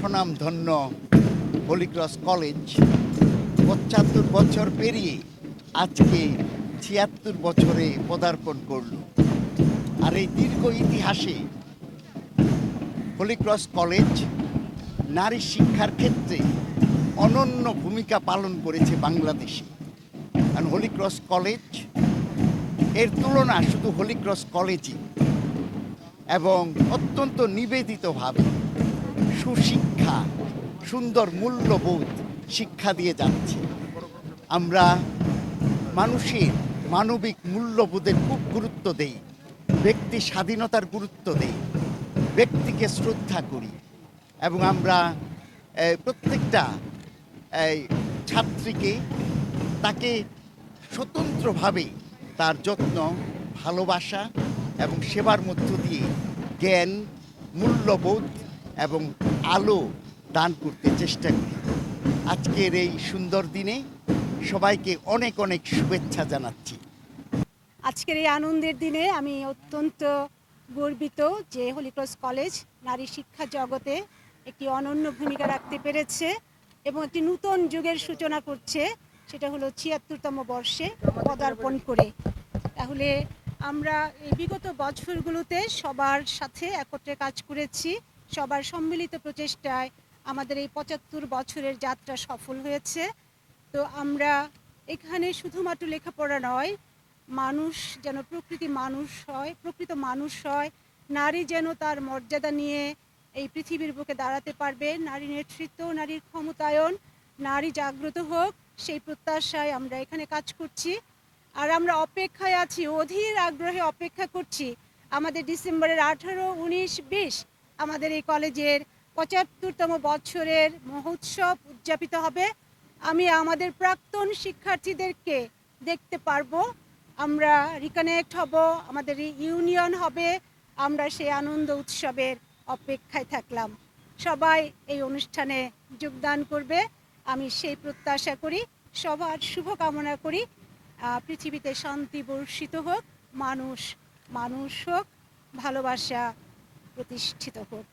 সুনাম ধন্য Holy Cross college পঁচাত্তর বছর পেরিয়ে আজকে ছিয়াত্তর বছরে পদার্পণ করল। আর এই দীর্ঘ ইতিহাসে হলিক্রস কলেজ নারী শিক্ষার ক্ষেত্রে অনন্য ভূমিকা পালন করেছে বাংলাদেশে। কারণ হলিক্রস কলেজের তুলনা শুধু হলিক্রস কলেজই এবং অত্যন্ত নিবেদিতভাবে সুশিক্ষা, সুন্দর মূল্যবোধ শিক্ষা দিয়ে যাচ্ছে। আমরা মানুষের মানবিক মূল্যবোধের খুব গুরুত্ব দেই, ব্যক্তি স্বাধীনতার গুরুত্ব দেই, ব্যক্তিকে শ্রদ্ধা করি এবং আমরা প্রত্যেকটা ছাত্রীকে তাকে স্বতন্ত্রভাবে তার যত্ন, ভালোবাসা এবং সেবার মধ্য দিয়ে জ্ঞান, মূল্যবোধ এবং আলো দান করতে চেষ্টা করি। আজকের এই সুন্দর দিনে সবাইকে অনেক অনেক শুভেচ্ছা জানাচ্ছি। আজকের এই আনন্দের দিনে আমি অত্যন্ত গর্বিত যে হলিক্রস কলেজ নারী শিক্ষা জগতে একটি অনন্য ভূমিকা রাখতে পেরেছে এবং একটি নূতন যুগের সূচনা করছে, সেটা হলো ছিয়াত্তরতম বর্ষে পদার্পণ করে। তাহলে আমরা এই বিগত বছরগুলোতে সবার সাথে একত্রে কাজ করেছি। সবার সম্মিলিত প্রচেষ্টায় আমাদের এই পঁচাত্তর বছরের যাত্রা সফল হয়েছে। তো আমরা এখানে শুধুমাত্র লেখাপড়া নয়, মানুষ যেন প্রকৃতি মানুষ হয়, প্রকৃত মানুষ হয়, নারী যেন তার মর্যাদা নিয়ে এই পৃথিবীর বুকে দাঁড়াতে পারবে, নারী নেতৃত্ব, নারীর ক্ষমতায়ন, নারী জাগ্রত হোক, সেই প্রত্যাশায় আমরা এখানে কাজ করছি। আর আমরা অপেক্ষায় আছি, অধীর আগ্রহে অপেক্ষা করছি। আমাদের ডিসেম্বরের আঠারো, উনিশ, বিশ আমাদের এই কলেজের পঁচাত্তরতম বছরের মহোৎসব উদযাপিত হবে। আমি আমাদের প্রাক্তন শিক্ষার্থীদেরকে দেখতে পারব। আমরা রিকানেক্ট হব, আমাদের ইউনিয়ন হবে, আমরা সেই আনন্দ উৎসবের অপেক্ষায় থাকলাম। সবাই এই অনুষ্ঠানে যোগদান করবে। আমি সেই প্রত্যাশা করি, সবার শুভকামনা করি। পৃথিবীতে শান্তি বর্ষিত হোক, মানুষ মানুষ হোক, ভালোবাসা প্রতিষ্ঠিত হোক।